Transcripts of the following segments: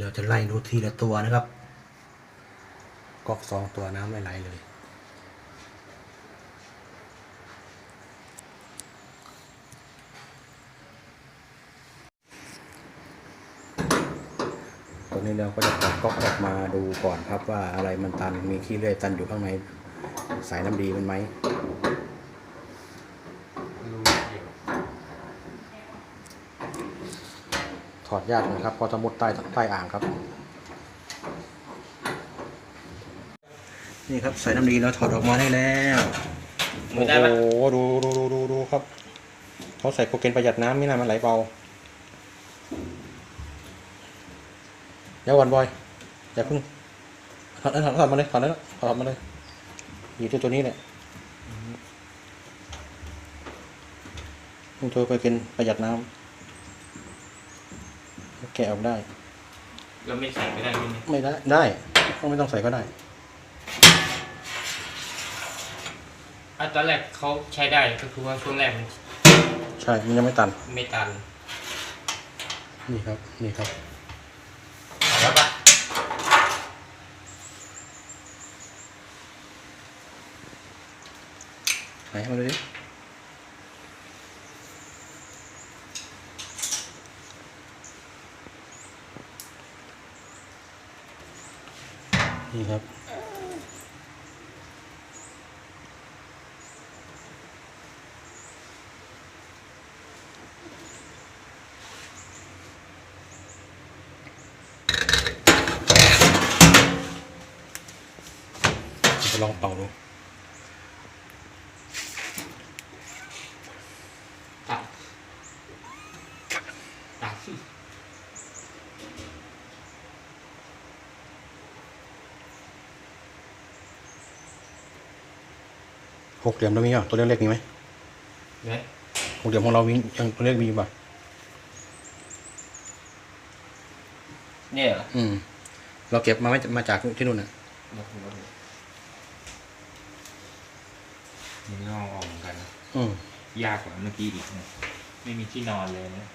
เราจะไล่ดูทีละตัวนะครับก๊อกสองตัวน้ำไม่ไหลเลย ตรงนี้เราก็จะถอดก๊อกออกมาดูก่อนครับว่าอะไรมันตันมีขี้เลื่อยตันอยู่ข้างในสายน้ำดีมันไหม อดยากนะครับเพราะจะมุดใต้ใต้อ่างครับ นี่ครับสายน้ำดีเราถอดออกมาได้แล้วมืโอ้อได้ไหมโหดูดูดูดูดูครับเขาใส่โปรเกนประหยัดน้ำไม่น่ามันไหลเบาเดี๋ยวก่อนบอยอย่าเพิ่งถอดถอดถอดมาเลยถอดแล้วถอดมาเลยอยู่ที่ตัวนี้แหละนี่ตัวโปรเกนประหยัดน้ำ แกะออกได้เราไม่ใส่ไม่ได้ไหมไม่ได้ได้ต้องไม่ต้องใส่ก็ได้ อะตอนแรกเขาใช้ได้ก็คือว่าช่วงแรกมันใช่มันยังไม่ตันไม่ตันนี่ครับ นี่ครับ เอาแล้วปะไหนมาดูดิ นี่ครับ จะลองเป่าดูตัดตัด หกเหลี่ยมเรามีอะตัวเล็กๆมีไหมเนี่ยหกเหลี่ยมของเราวิ่งยังตัวเล็กมีป่ะเนี่ยเหรออืม เราเก็บมาไม่มาจากที่นู่นอะมันงอกออกเหมือนกันนะอืมยากกว่าเมื่อกี้อีกนะไม่มีที่นอนเลยนะ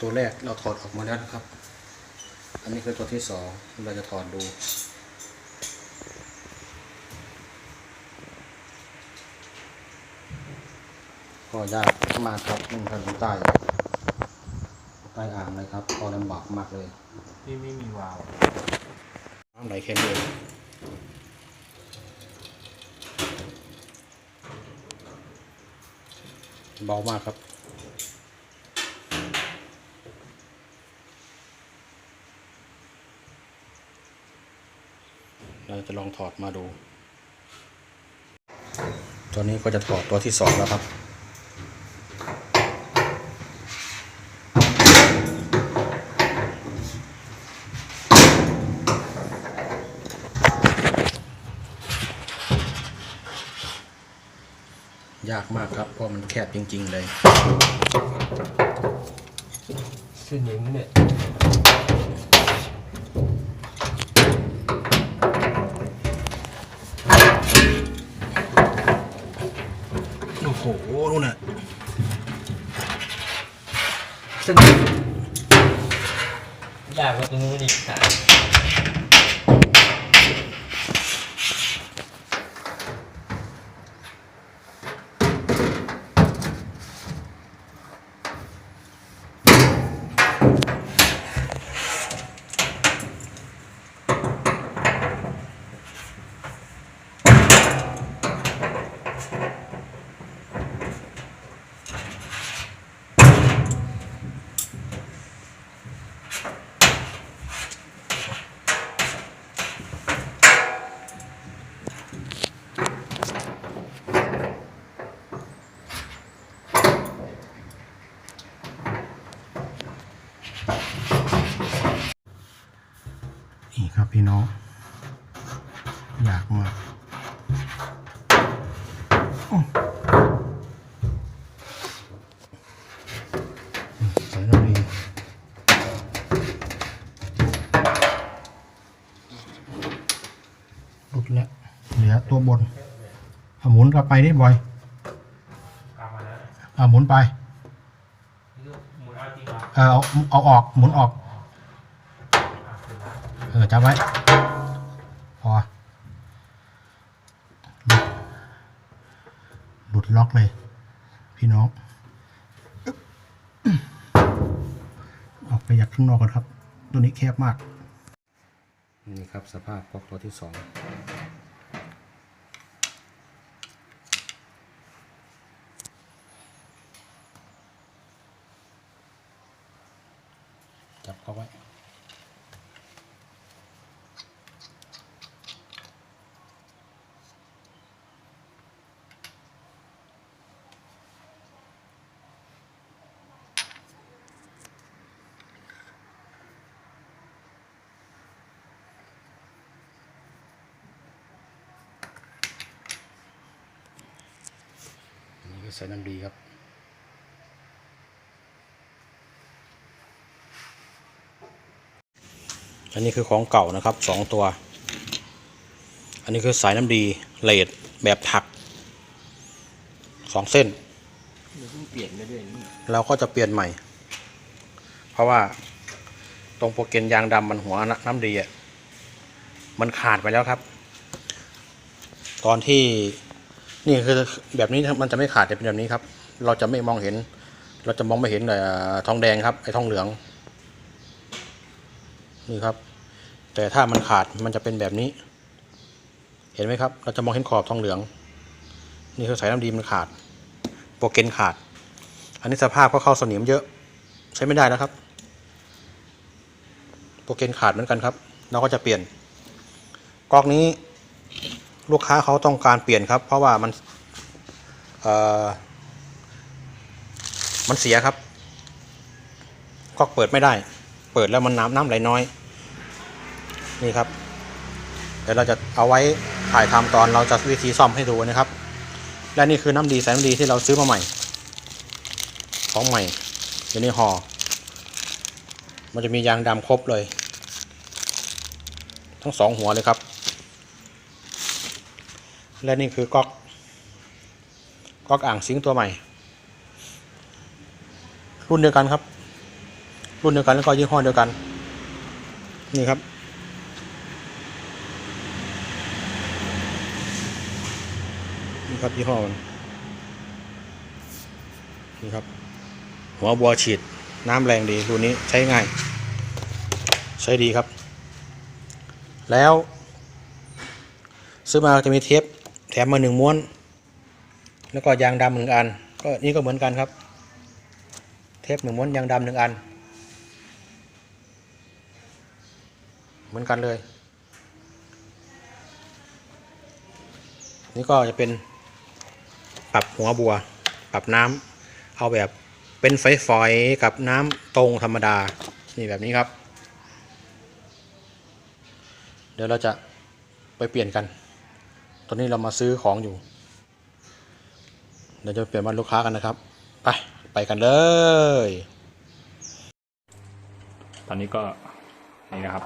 ตัวแรกเราถอดออกมาแล้วนะครับ อันนี้คือตัวที่สองเราจะถอดดู ก็ยากมากครับนี่ถนนใต้ใต้อ่างเลยครับก็ลำบากมากเลยที่ไม่มีวาล์วน้ำไหลแค่นี้เองเบามากครับเราจะลองถอดมาดู ตัวนี้ก็จะถอดตัวที่สองแล้วครับ ยากมากครับ เพราะมันแคบจริง ๆ เลยสนิมเนี่ยโอ้โหนู่นน่ะสนิมยากกว่าตรงนู้นอีกสาย นี่ครับพี่น้อง อยากมากโอ้ใส่น้ำดีหลุดแล้ว เหลือตัว บนเอาหมุนกลับไปดิบอยกลับมาแล้วเอาหมุนไปหมุนเอาจริงเหรอเออเอาเอาออกหมุนออก เออจับไว้ พอ หลุดหลุดล็อกเลย พี่น้อง ออกไปจากข้างนอกกันครับ ตัวนี้แคบมาก นี่ครับสภาพก๊อกตัวที่สอง เข้าไว้ใส่น้ำดีครับ อันนี้คือของเก่านะครับสองตัว อันนี้คือสายน้ำดีเลดแบบถักสองเส้นเดี๋ยวเพิ่งเปลี่ยนไปด้วยนี่เราก็จะเปลี่ยนใหม่ เพราะว่าตรงโปรเกนยางดำมันหัวน้ำดีอะมันขาดไปแล้วครับ ตอนที่นี่คือแบบนี้มันจะไม่ขาดจะเป็นแบบนี้ครับ เราจะไม่มองเห็น เราจะมองไม่เห็นแต่ทองแดงครับไอ้ทองเหลือง นี่ครับ แต่ถ้ามันขาดมันจะเป็นแบบนี้ เห็นไหมครับ เราจะมองเห็นขอบทองเหลือง นี่คือสายน้ำดีมันขาด โปรเกนขาด อันนี้สภาพก็เข้าสนิมเยอะ ใช้ไม่ได้แล้วครับ โปรเกนขาดเหมือนกันครับ เราก็จะเปลี่ยนก๊อกนี้ลูกค้าเขาต้องการเปลี่ยนครับ เพราะว่ามันมันเสียครับก๊อกเปิดไม่ได้ เปิดแล้วมันน้ำน้ำไหลน้อย นี่ครับ เดี๋ยวเราจะเอาไว้ถ่ายทำตอนเราจะวิธีซ่อมให้ดูนะครับ และนี่คือน้ำดีสายน้ำดีที่เราซื้อมาใหม่ ของใหม่อยู่ในห่อมันจะมียางดำครบเลย ทั้งสองหัวเลยครับ และนี่คือก๊อกก๊อกอ่างซิงตัวใหม่ รุ่นเดียวกันครับ รุ่นเดียวกันแล้วก็ยี่ห้อเดียวกัน นี่ครับ นี่ครับยี่ห้อมันนี่ครับ หัวบัวฉีดน้ำแรงดีรุ่นนี้ใช้ง่าย ใช้ดีครับ แล้ว ซื้อมาจะมีเทปแถมมาหนึ่งม้วน แล้วก็ยางดำหนึ่งอัน ก็นี่ก็เหมือนกันครับ เทปหนึ่งม้วนยางดำหนึ่งอัน เหมือนกันเลย นี่ก็จะเป็น รับหัวบัว ปรับน้ำเอาแบบเป็นฝอยๆกับน้ำตรงธรรมดา นี่แบบนี้ครับ เดี๋ยวเราจะไปเปลี่ยนกัน ตอนนี้เรามาซื้อของอยู่ เดี๋ยวจะเปลี่ยนบ้านลูกค้ากันนะครับ ไป ไปกันเลย ตอนนี้ก็นี่นะครับ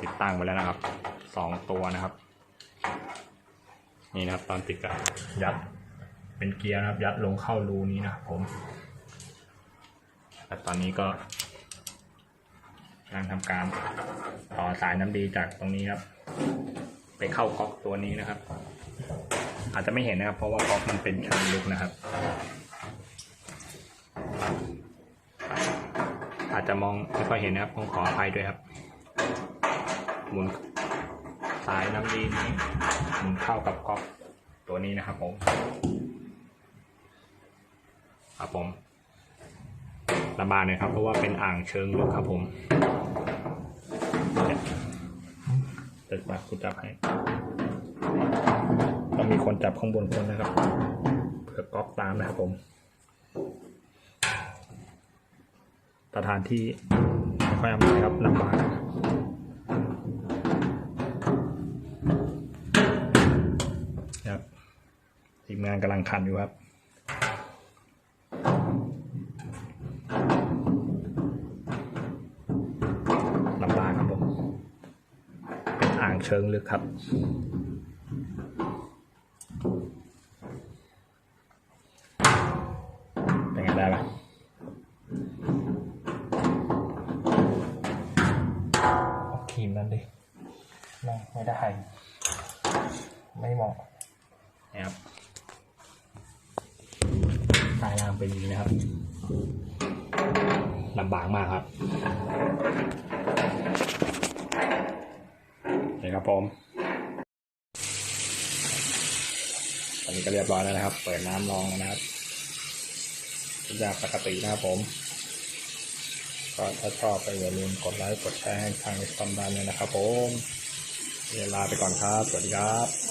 ติดตั้งไปแล้วนะครับสองตัวนะครับ นี่นะครับตอนติดกับยัดเป็นเกียร์นะครับยัดลงเข้ารูนี้นะครับผมแต่ตอนนี้ก็กำลังทำการต่อสายน้ำดีจากตรงนี้ครับ ไปเข้าก๊อกตัวนี้นะครับ อาจจะไม่เห็นนะครับ เพราะว่าก๊อกมันเป็นชันลึกนะครับ อาจจะมองไม่ค่อยเห็นนะครับผมขออภัยด้วยครับหมุน สายน้ำดีนี้มุนเข้ากับก๊อกตัวนี้นะครับผมครับผมระบายน่อยครับ เพราะว่าเป็นอ่างเชิงลึกครับผมเนี่ยเดี๋ยวมาคุณจับให้ต้องมีคนจับข้างบนคนนะครับเพื่อก๊อกตามนะครับผมสถานที่ไม่ค่อยอำนวยครับลำบาก ทีมงานกำลังคันอยู่ครับ ลำบากครับผมอ่างเชิงลึกครับเป็นไงได้ไหมเอาครีมนั่นดิไม่ไม่ได้ อย่างนี้นะครับลำบากมากครับนี่ครับผมตอนนี้ก็เรียบร้อยแล้วนะครับ เปิดน้ำรองนะครับทุกอย่างปกตินะครับผม ก็ถ้าชอบก็อย่าลืมกดไลค์กดแชร์ให้ทางช่องด้านนี้นะครับผมเวลาไปก่อนครับ สวัสดีครับ